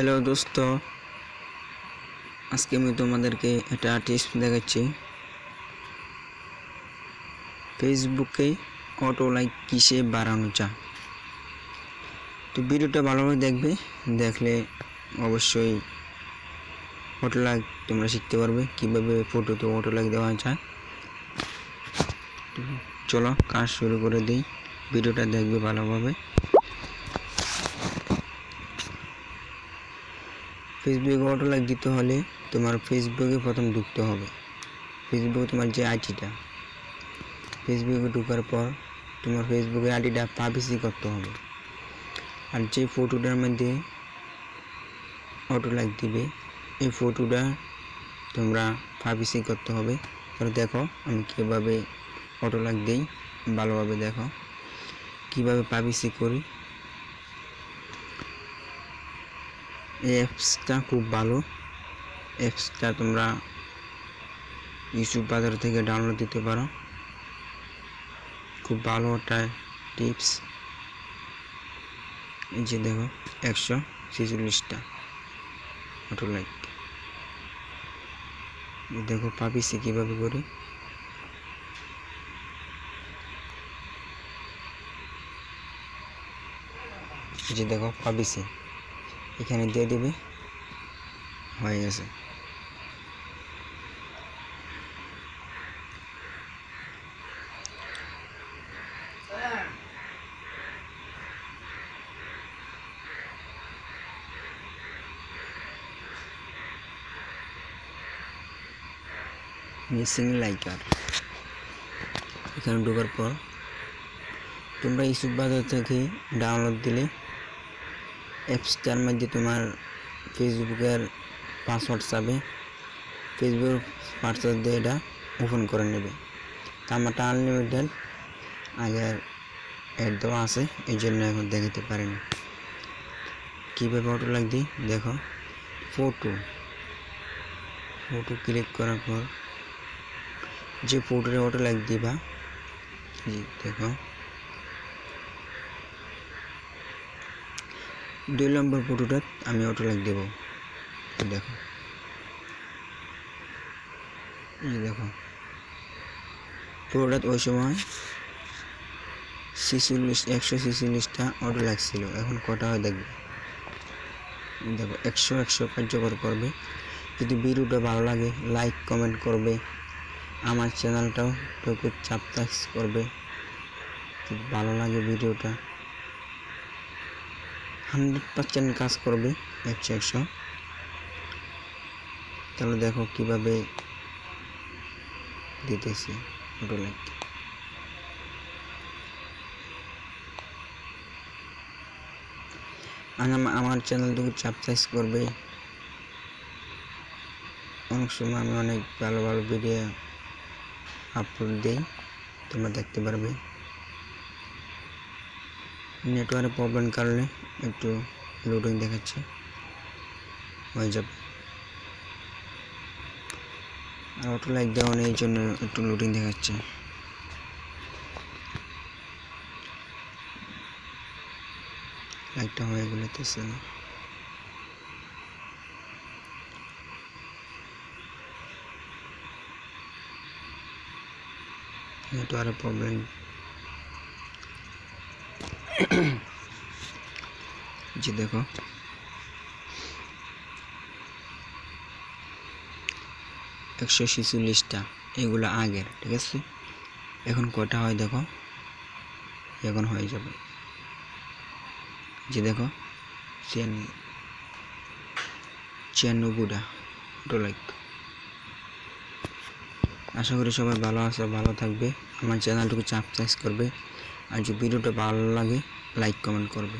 Hello দোস্ত। আজকে আমি তোমাদেরকে একটা টিপস দেখাচ্ছি। ফেসবুকে অটো লাইক কিসে বাড়ানো যায় তো ভিডিওটা ভালোভাবে দেখবে, দেখলে অবশ্যই অটো লাইক তোমরা শিখতে পারবে, কীভাবে ফটোতে অটো লাইক দেওয়া যায়। চলো, কাজ শুরু করে দিই। ভিডিওটা দেখবে ভালোভাবে। ফেসবুকে অটো দিতে হলে তোমার ফেসবুকে প্রথম ঢুকতে হবে। ফেসবুকে তোমার যে আইডিটা ফেসবুকে ঢোকার পর তোমার ফেসবুকের আইডিটা পাবলিসি করতে হবে। আর যে ফটোটার মধ্যে অটো লাইক দিবে, এই ফটোটা তোমরা পাবলিসি করতে হবে। তাহলে দেখো আমি কীভাবে অটো লাইক দিই, ভালোভাবে দেখো। কীভাবে পাবলিসি করি এই অ্যাপসটা খুব ভালো। অ্যাপসটা তোমরা ইউটিউব বাজার থেকে ডাউনলোড দিতে পারো। খুব ভালো একটা টিপস এই যে দেখো, একশো ছেচল্লিশটা অটো লাইক দেখো পাবিসি কীভাবে করি? যে দেখো পাবিসি এখানে দিয়ে দিবে? হয়ে গেছে। মিসিং লাইকার এখানে ঢোকার পর তোমরা ইউটিউব বাজার থেকে ডাউনলোড দিলে অ্যাপসটার মধ্যে তোমার ফেসবুকের পাসওয়ার্ড চাবে। ফেসবুক পাসওয়ার্ড দিয়ে এটা ওপেন করে নেবে। তা আমারটা আনলিমিটেড আগের অ্যাড দেওয়া আছে, এই জন্য এখন দেখাতে পারিনি কীভাবে অটো লাগ দিই? দেখো ফটো ফটো ক্লিক করার পর যে ফটোটা অটো লাগ দিবা দেখো। দুই নম্বর ফটোটা আমি অটো লাইক দেব দেখো। এই দেখো। ফটোটা ওই সময় ছিচল্লিশ, একশো ছিচল্লিশটা অটো লাগছিল এখন কটা হয় দেখবে? দেখো, একশো একশো কার্যকর করবে। যদি ভিডিওটা ভালো লাগে লাইক কমেন্ট করবে। আমার চ্যানেলটাও একটু সাবস্ক্রাইব করবে। ভালো লাগে ভিডিওটা হান্ড্রেড পার্সেন্ট কাজ করবে, একশো একশো। তাহলে দেখো কীভাবে দিতেছি ফটো লাইক আমার চ্যানেলটুকু সাবস্ক্রাইব করবে। অনেক সময় আমি অনেক ভালো ভালো ভিডিও আপলোড দিই, তোমরা দেখতে পারবে। নেটওয়ার্কের প্রবলেম কারণে একটু লোডিং দেখাচ্ছে। হয়ে যাবে। আর অটো লাইক দেওয়া নেই জন্য একটু লোডিং দেখাচ্ছে। লাইকটা হয়ে গেলে তেছে না নেটওয়ার্কের প্রবলেম যে দেখো। একশো ছেচল্লিশটা, এগুলো আগের, ঠিক আছে? এখন কটা হয় দেখো? এখন হয়ে যাবে। যে দেখো চেন ছিয়ানব্বইটা লাইক আশা করি সবাই ভালো আছে, ভালো থাকবে। আমার চ্যানেলটুকু সাবস্ক্রাইব করবে। আর যদি ভিডিওটা ভালো লাগে লাইক কমেন্ট করবে।